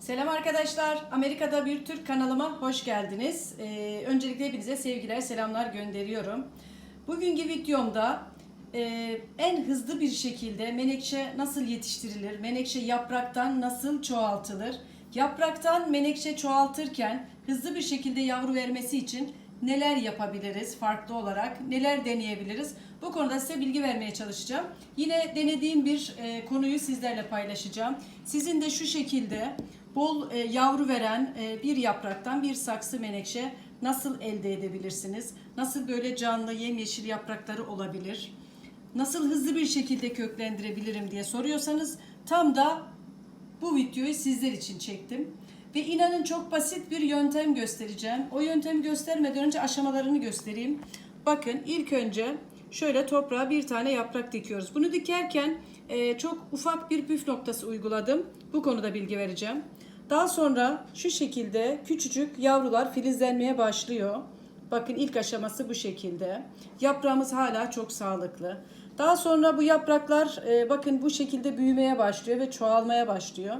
Selam arkadaşlar. Amerika'da bir Türk kanalıma hoş geldiniz. Ee, öncelikle hepinize sevgiler, selamlar gönderiyorum. Bugünkü videomda e, en hızlı bir şekilde menekşe nasıl yetiştirilir, menekşe yapraktan nasıl çoğaltılır, yapraktan menekşe çoğaltırken hızlı bir şekilde yavru vermesi için neler yapabiliriz farklı olarak, neler deneyebiliriz? Bu konuda size bilgi vermeye çalışacağım. Yine denediğim bir e, konuyu sizlerle paylaşacağım. Sizin de şu şekilde bol e, yavru veren e, bir yapraktan bir saksı menekşe nasıl elde edebilirsiniz? Nasıl böyle canlı yemyeşil yaprakları olabilir? Nasıl hızlı bir şekilde köklendirebilirim diye soruyorsanız tam da bu videoyu sizler için çektim. Ve inanın çok basit bir yöntem göstereceğim. O yöntemi göstermeden önce aşamalarını göstereyim. Bakın ilk önce şöyle toprağa bir tane yaprak dikiyoruz. Bunu dikerken e, çok ufak bir püf noktası uyguladım. Bu konuda bilgi vereceğim. Daha sonra şu şekilde küçücük yavrular filizlenmeye başlıyor. Bakın ilk aşaması bu şekilde. Yaprağımız hala çok sağlıklı. Daha sonra bu yapraklar e, bakın bu şekilde büyümeye başlıyor ve çoğalmaya başlıyor.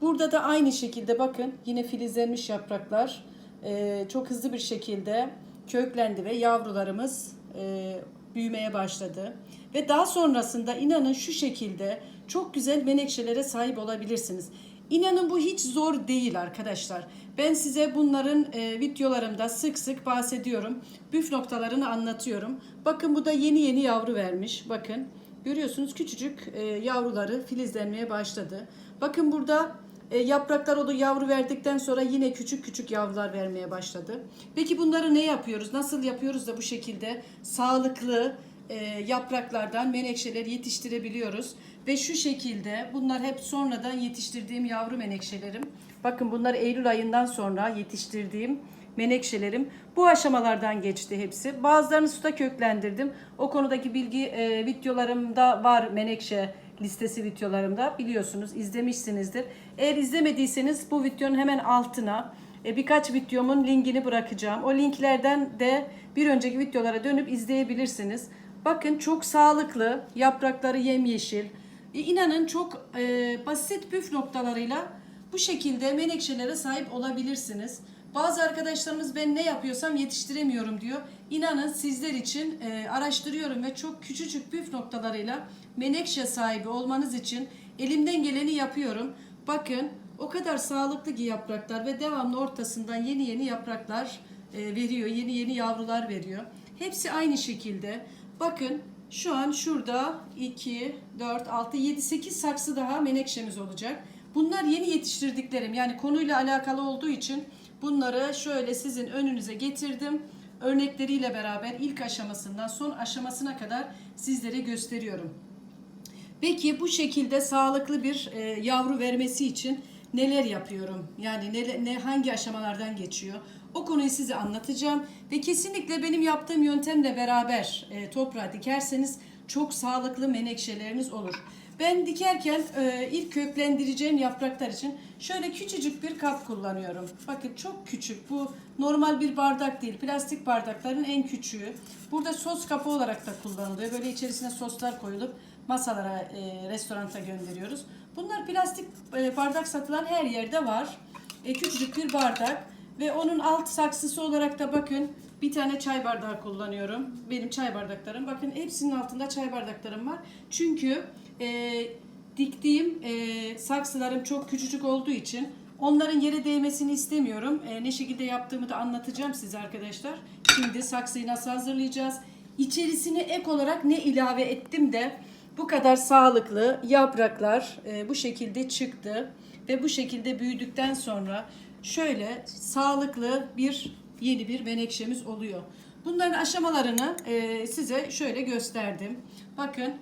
Burada da aynı şekilde bakın yine filizlenmiş yapraklar e, çok hızlı bir şekilde köklendi ve yavrularımız e, büyümeye başladı. Ve daha sonrasında inanın şu şekilde çok güzel menekşelere sahip olabilirsiniz. İnanın bu hiç zor değil arkadaşlar. Ben size bunların e, videolarımda sık sık bahsediyorum. Büf noktalarını anlatıyorum. Bakın bu da yeni yeni yavru vermiş. Bakın görüyorsunuz küçücük e, yavruları filizlenmeye başladı. Bakın burada e, yapraklar oldu yavru verdikten sonra yine küçük küçük yavrular vermeye başladı. Peki bunları ne yapıyoruz? Nasıl yapıyoruz da bu şekilde sağlıklı e, yapraklardan menekşeler yetiştirebiliyoruz? Ve şu şekilde bunlar hep sonradan yetiştirdiğim yavru menekşelerim. Bakın bunlar Eylül ayından sonra yetiştirdiğim menekşelerim. Bu aşamalardan geçti hepsi. Bazılarını suda köklendirdim. O konudaki bilgi e, videolarımda var menekşe listesi videolarımda biliyorsunuz izlemişsinizdir. Eğer izlemediyseniz bu videonun hemen altına e, birkaç videomun linkini bırakacağım. O linklerden de bir önceki videolara dönüp izleyebilirsiniz. Bakın çok sağlıklı, yaprakları yemyeşil. E, inanın çok e, basit püf noktalarıyla bu şekilde menekşelere sahip olabilirsiniz. Bazı arkadaşlarımız ben ne yapıyorsam yetiştiremiyorum diyor. İnanın sizler için e, araştırıyorum ve çok küçücük püf noktalarıyla menekşe sahibi olmanız için elimden geleni yapıyorum. Bakın o kadar sağlıklı ki yapraklar ve devamlı ortasından yeni yeni yapraklar e, veriyor. Yeni yeni yavrular veriyor. Hepsi aynı şekilde. Bakın şu an şurada 2, 4, 6, 7, 8 saksı daha menekşemiz olacak. Bunlar yeni yetiştirdiklerim. Yani konuyla alakalı olduğu için bunları şöyle sizin önünüze getirdim. Örnekleriyle beraber ilk aşamasından son aşamasına kadar sizlere gösteriyorum. Peki bu şekilde sağlıklı bir e, yavru vermesi için neler yapıyorum? Yani ne, ne hangi aşamalardan geçiyor? O konuyu size anlatacağım ve kesinlikle benim yaptığım yöntemle beraber e, toprağa dikerseniz çok sağlıklı menekşeleriniz olur. Ben dikerken e, ilk köklendireceğim yapraklar için şöyle küçücük bir kap kullanıyorum. Bakın çok küçük. Bu normal bir bardak değil. Plastik bardakların en küçüğü. Burada sos kapı olarak da kullanılıyor. Böyle içerisine soslar koyulup masalara, e, restoranta gönderiyoruz. Bunlar plastik e, bardak satılan her yerde var. E, küçücük bir bardak ve onun alt saksısı olarak da bakın bir tane çay bardağı kullanıyorum. Benim çay bardaklarım. Bakın hepsinin altında çay bardaklarım var. Çünkü e, diktiğim e, saksılarım çok küçücük olduğu için onların yere değmesini istemiyorum. E, ne şekilde yaptığımı da anlatacağım size arkadaşlar. Şimdi saksıyı nasıl hazırlayacağız? İçerisine ek olarak ne ilave ettim de bu kadar sağlıklı yapraklar e, bu şekilde çıktı ve bu şekilde büyüdükten sonra şöyle sağlıklı bir yeni bir menekşemiz oluyor. Bunların aşamalarını e, size şöyle gösterdim. Bakın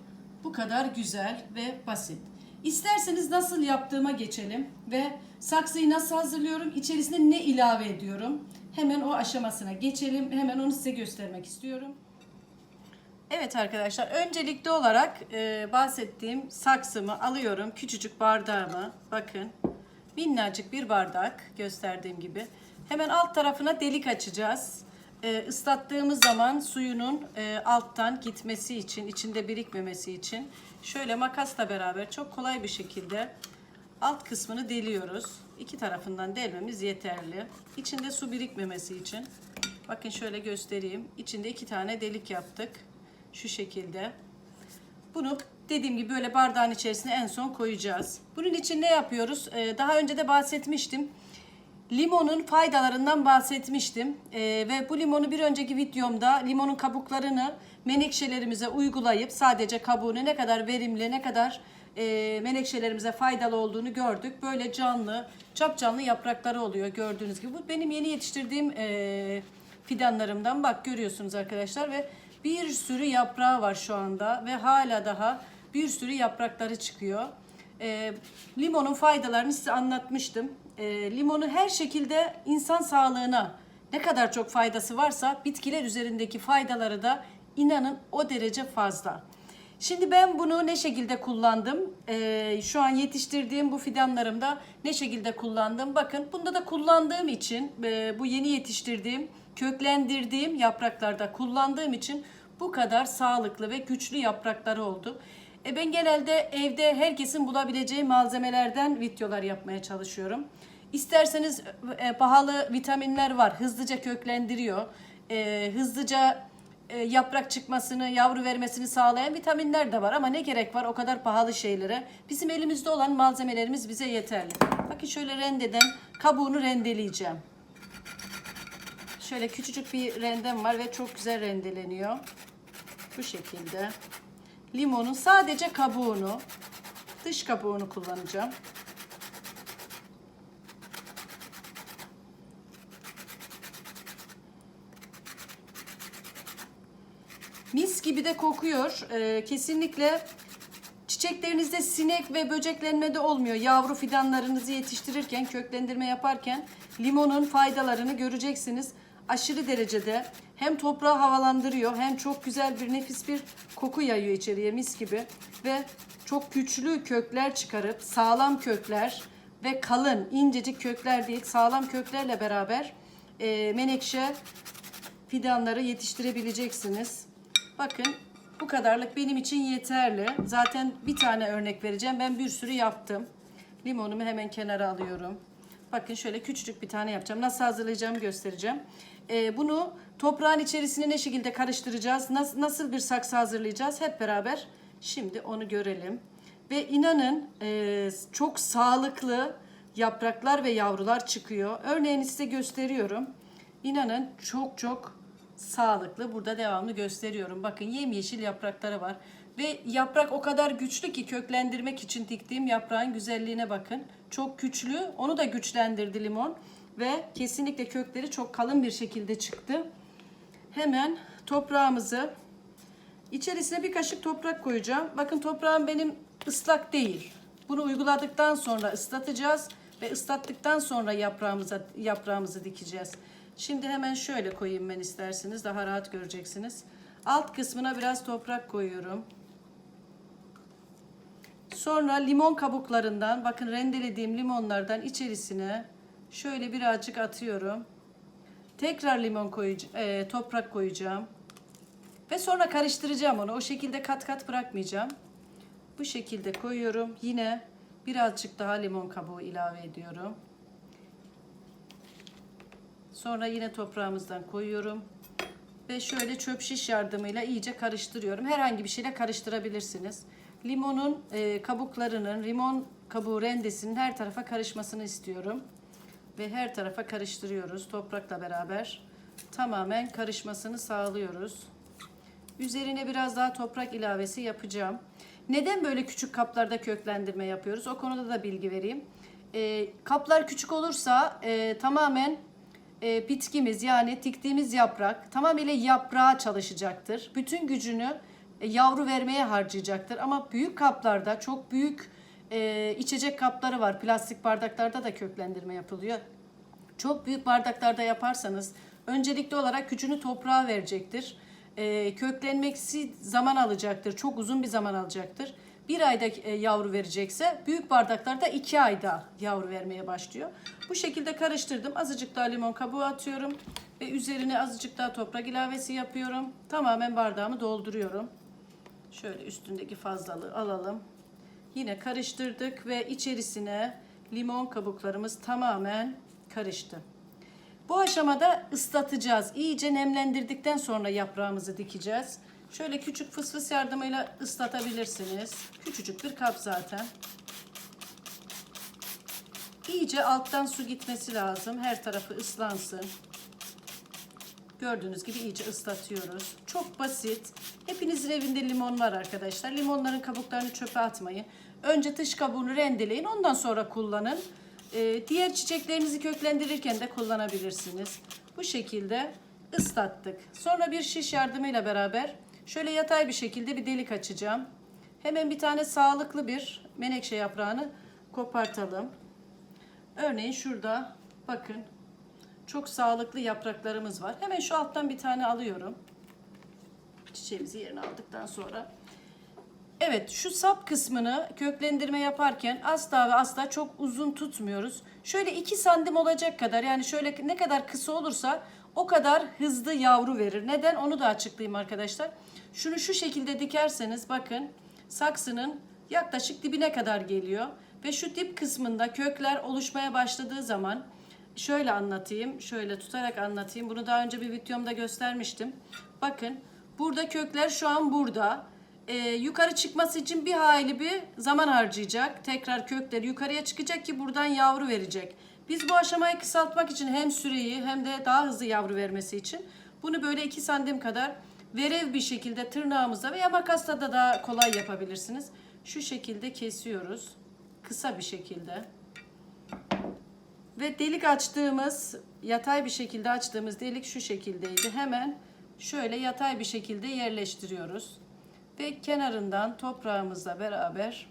bu kadar güzel ve basit. İsterseniz nasıl yaptığıma geçelim ve saksıyı nasıl hazırlıyorum, içerisine ne ilave ediyorum. Hemen o aşamasına geçelim. Hemen onu size göstermek istiyorum. Evet arkadaşlar öncelikli olarak e, bahsettiğim saksımı alıyorum. Küçücük bardağımı bakın minnacık bir bardak gösterdiğim gibi. Hemen alt tarafına delik açacağız. E, ıslattığımız zaman suyunun e, alttan gitmesi için, içinde birikmemesi için şöyle makasla beraber çok kolay bir şekilde alt kısmını deliyoruz. İki tarafından delmemiz yeterli. İçinde su birikmemesi için. Bakın şöyle göstereyim. İçinde iki tane delik yaptık. Şu şekilde. Bunu dediğim gibi böyle bardağın içerisine en son koyacağız. Bunun için ne yapıyoruz? Ee, daha önce de bahsetmiştim. Limonun faydalarından bahsetmiştim. Ee, ve bu limonu bir önceki videomda limonun kabuklarını menekşelerimize uygulayıp sadece kabuğunu ne kadar verimli, ne kadar e, menekşelerimize faydalı olduğunu gördük. Böyle canlı, capcanlı yaprakları oluyor gördüğünüz gibi. Bu benim yeni yetiştirdiğim e, fidanlarımdan. Bak görüyorsunuz arkadaşlar ve bir sürü yaprağı var şu anda ve hala daha bir sürü yaprakları çıkıyor. E, limonun faydalarını size anlatmıştım. E, limonu her şekilde insan sağlığına ne kadar çok faydası varsa bitkiler üzerindeki faydaları da inanın o derece fazla. Şimdi ben bunu ne şekilde kullandım? Ee, şu an yetiştirdiğim bu fidanlarımda ne şekilde kullandım? Bakın bunda da kullandığım için e, bu yeni yetiştirdiğim, köklendirdiğim yapraklarda kullandığım için bu kadar sağlıklı ve güçlü yaprakları oldu. E, ben genelde evde herkesin bulabileceği malzemelerden videolar yapmaya çalışıyorum. İsterseniz e, pahalı vitaminler var, hızlıca köklendiriyor, e, hızlıca e, yaprak çıkmasını, yavru vermesini sağlayan vitaminler de var ama ne gerek var o kadar pahalı şeylere? Bizim elimizde olan malzemelerimiz bize yeterli. Bakın şöyle rendeden kabuğunu rendeleyeceğim. Şöyle küçücük bir rendem var ve çok güzel rendeleniyor. Bu şekilde. Limonun sadece kabuğunu, dış kabuğunu kullanacağım. Mis gibi de kokuyor. Ee, kesinlikle çiçeklerinizde sinek ve böceklenme de olmuyor. Yavru fidanlarınızı yetiştirirken, köklendirme yaparken limonun faydalarını göreceksiniz. Aşırı derecede hem toprağı havalandırıyor hem çok güzel bir nefis bir koku yayıyor içeriye mis gibi. Ve çok güçlü kökler çıkarıp sağlam kökler ve kalın incecik kökler değil sağlam köklerle beraber e, menekşe fidanları yetiştirebileceksiniz. Bakın bu kadarlık benim için yeterli. Zaten bir tane örnek vereceğim. Ben bir sürü yaptım. Limonumu hemen kenara alıyorum. Bakın şöyle küçücük bir tane yapacağım. Nasıl hazırlayacağımı göstereceğim. Ee, bunu toprağın içerisine ne şekilde karıştıracağız? Nasıl, nasıl bir saksı hazırlayacağız? Hep beraber şimdi onu görelim. Ve inanın e, çok sağlıklı yapraklar ve yavrular çıkıyor. Örneğini size gösteriyorum. İnanın çok çok sağlıklı. Burada devamlı gösteriyorum. Bakın yemyeşil yaprakları var. Ve yaprak o kadar güçlü ki köklendirmek için diktiğim yaprağın güzelliğine bakın. Çok güçlü. Onu da güçlendirdi limon. Ve kesinlikle kökleri çok kalın bir şekilde çıktı. Hemen toprağımızı içerisine bir kaşık toprak koyacağım. Bakın toprağım benim ıslak değil. Bunu uyguladıktan sonra ıslatacağız ve ıslattıktan sonra yaprağımıza yaprağımızı dikeceğiz. Şimdi hemen şöyle koyayım ben isterseniz daha rahat göreceksiniz. Alt kısmına biraz toprak koyuyorum. Sonra limon kabuklarından bakın rendelediğim limonlardan içerisine şöyle birazcık atıyorum. Tekrar limon koyacağım, e, toprak koyacağım. Ve sonra karıştıracağım onu. O şekilde kat kat bırakmayacağım. Bu şekilde koyuyorum. Yine birazcık daha limon kabuğu ilave ediyorum. Sonra yine toprağımızdan koyuyorum. Ve şöyle çöp şiş yardımıyla iyice karıştırıyorum. Herhangi bir şeyle karıştırabilirsiniz. Limonun e, kabuklarının, limon kabuğu rendesinin her tarafa karışmasını istiyorum. Ve her tarafa karıştırıyoruz toprakla beraber. Tamamen karışmasını sağlıyoruz. Üzerine biraz daha toprak ilavesi yapacağım. Neden böyle küçük kaplarda köklendirme yapıyoruz? O konuda da bilgi vereyim. E, kaplar küçük olursa e, tamamen e, bitkimiz yani diktiğimiz yaprak tamamıyla yaprağa çalışacaktır. Bütün gücünü e, yavru vermeye harcayacaktır. Ama büyük kaplarda çok büyük e, içecek kapları var. Plastik bardaklarda da köklendirme yapılıyor. Çok büyük bardaklarda yaparsanız öncelikli olarak gücünü toprağa verecektir. E, köklenmeksi zaman alacaktır. Çok uzun bir zaman alacaktır. Bir ayda e, yavru verecekse büyük bardaklarda iki ayda yavru vermeye başlıyor. Bu şekilde karıştırdım. Azıcık daha limon kabuğu atıyorum. Ve üzerine azıcık daha toprak ilavesi yapıyorum. Tamamen bardağımı dolduruyorum. Şöyle üstündeki fazlalığı alalım. Yine karıştırdık ve içerisine limon kabuklarımız tamamen karıştı. Bu aşamada ıslatacağız. İyice nemlendirdikten sonra yaprağımızı dikeceğiz. Şöyle küçük fısfıs yardımıyla ıslatabilirsiniz. Küçücük bir kap zaten. İyice alttan su gitmesi lazım. Her tarafı ıslansın. Gördüğünüz gibi iyice ıslatıyoruz. Çok basit. Hepinizin evinde limon var arkadaşlar. Limonların kabuklarını çöpe atmayın. Önce dış kabuğunu rendeleyin. Ondan sonra kullanın. Ee, diğer çiçeklerinizi köklendirirken de kullanabilirsiniz. Bu şekilde ıslattık. Sonra bir şiş yardımıyla beraber şöyle yatay bir şekilde bir delik açacağım. Hemen bir tane sağlıklı bir menekşe yaprağını kopartalım. Örneğin şurada bakın çok sağlıklı yapraklarımız var. Hemen şu alttan bir tane alıyorum. Çiçeğimizi yerine aldıktan sonra. Evet şu sap kısmını köklendirme yaparken asla ve asla çok uzun tutmuyoruz. Şöyle 2 santim olacak kadar yani şöyle ne kadar kısa olursa o kadar hızlı yavru verir. Neden onu da açıklayayım arkadaşlar. Şunu şu şekilde dikerseniz bakın saksının yaklaşık dibine kadar geliyor. Ve şu dip kısmında kökler oluşmaya başladığı zaman şöyle anlatayım. Şöyle tutarak anlatayım. Bunu daha önce bir videomda göstermiştim. Bakın burada kökler şu an burada. Ee, yukarı çıkması için bir hayli bir zaman harcayacak. Tekrar kökleri yukarıya çıkacak ki buradan yavru verecek. Biz bu aşamayı kısaltmak için hem süreyi hem de daha hızlı yavru vermesi için bunu böyle 2 santim kadar verev bir şekilde tırnağımızla veya makasla da daha kolay yapabilirsiniz. Şu şekilde kesiyoruz. Kısa bir şekilde. Ve delik açtığımız, yatay bir şekilde açtığımız delik şu şekildeydi. Hemen şöyle yatay bir şekilde yerleştiriyoruz. Ve kenarından toprağımızla beraber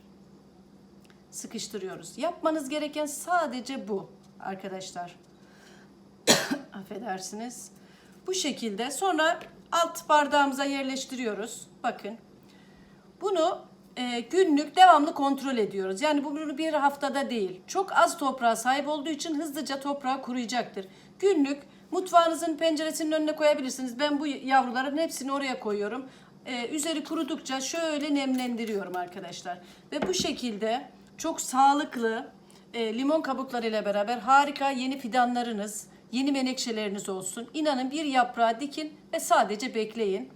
sıkıştırıyoruz. Yapmanız gereken sadece bu arkadaşlar. Affedersiniz. Bu şekilde sonra alt bardağımıza yerleştiriyoruz. Bakın. Bunu e, günlük devamlı kontrol ediyoruz. Yani bu bunu bir haftada değil. Çok az toprağa sahip olduğu için hızlıca toprağı kuruyacaktır. Günlük mutfağınızın penceresinin önüne koyabilirsiniz. Ben bu yavruların hepsini oraya koyuyorum. E, üzeri kurudukça şöyle nemlendiriyorum arkadaşlar. Ve bu şekilde çok sağlıklı e, limon kabuklarıyla beraber harika yeni fidanlarınız, yeni menekşeleriniz olsun. İnanın bir yaprağı dikin ve sadece bekleyin.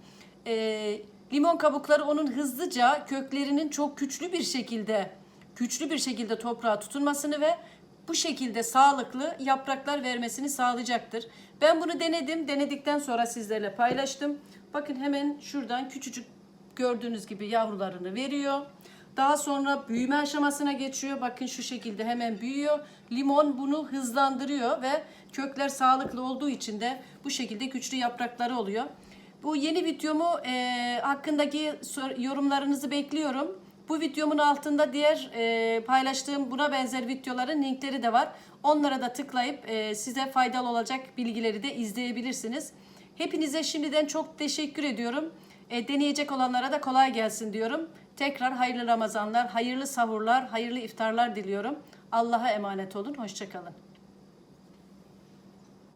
E, limon kabukları onun hızlıca köklerinin çok güçlü bir şekilde güçlü bir şekilde toprağa tutunmasını ve bu şekilde sağlıklı yapraklar vermesini sağlayacaktır. Ben bunu denedim. Denedikten sonra sizlerle paylaştım. Bakın hemen şuradan küçücük gördüğünüz gibi yavrularını veriyor. Daha sonra büyüme aşamasına geçiyor. Bakın şu şekilde hemen büyüyor. Limon bunu hızlandırıyor ve kökler sağlıklı olduğu için de bu şekilde güçlü yaprakları oluyor. Bu yeni videomu e, hakkındaki yorumlarınızı bekliyorum. Bu videomun altında diğer e, paylaştığım buna benzer videoların linkleri de var. Onlara da tıklayıp e, size faydalı olacak bilgileri de izleyebilirsiniz. Hepinize şimdiden çok teşekkür ediyorum. E, deneyecek olanlara da kolay gelsin diyorum. Tekrar hayırlı Ramazanlar, hayırlı sahurlar, hayırlı iftarlar diliyorum. Allah'a emanet olun. Hoşçakalın.